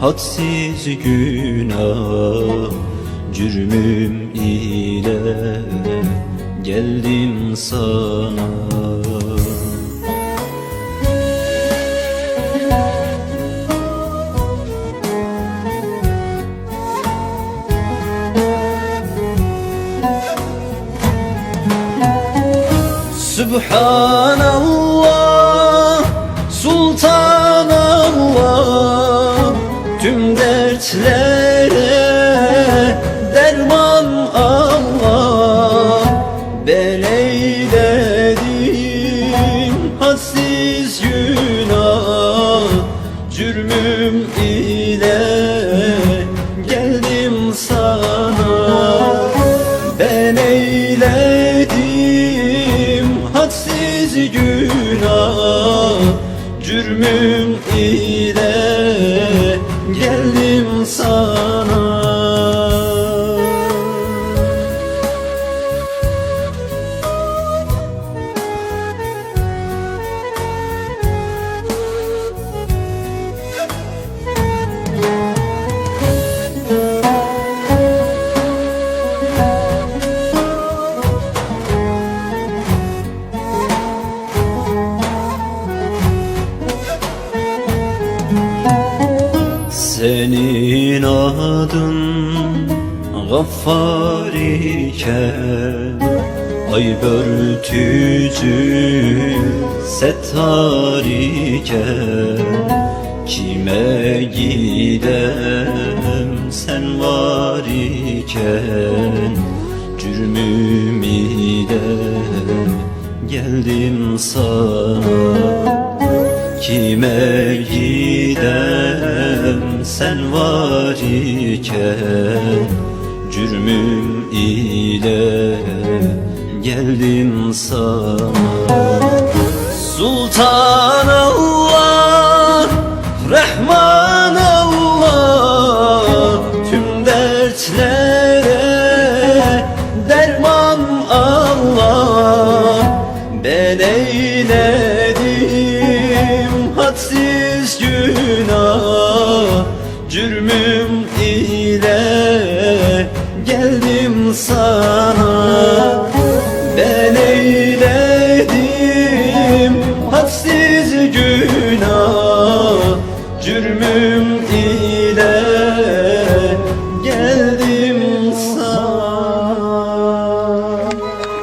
hadsiz günah. Cürmüm ile geldim sana. Subhanallah Sultanallah dertlere derman Allah Ben eyledim. Hadsiz günah Cürmüm ile geldim sana. Ben eyledim. Hadsiz günah Cürmüm ile Senin adın Gaffar iken Ay börtücü settar iken Kime gidem sen var iken Cürmüm ile geldim sana. Kime gidem sen var iken Cürmüm ile geldim sana. Sultan Allah, Rahman Allah Tüm dertlere derman Allah. Ben eyledim hadsiz günah Cürmüm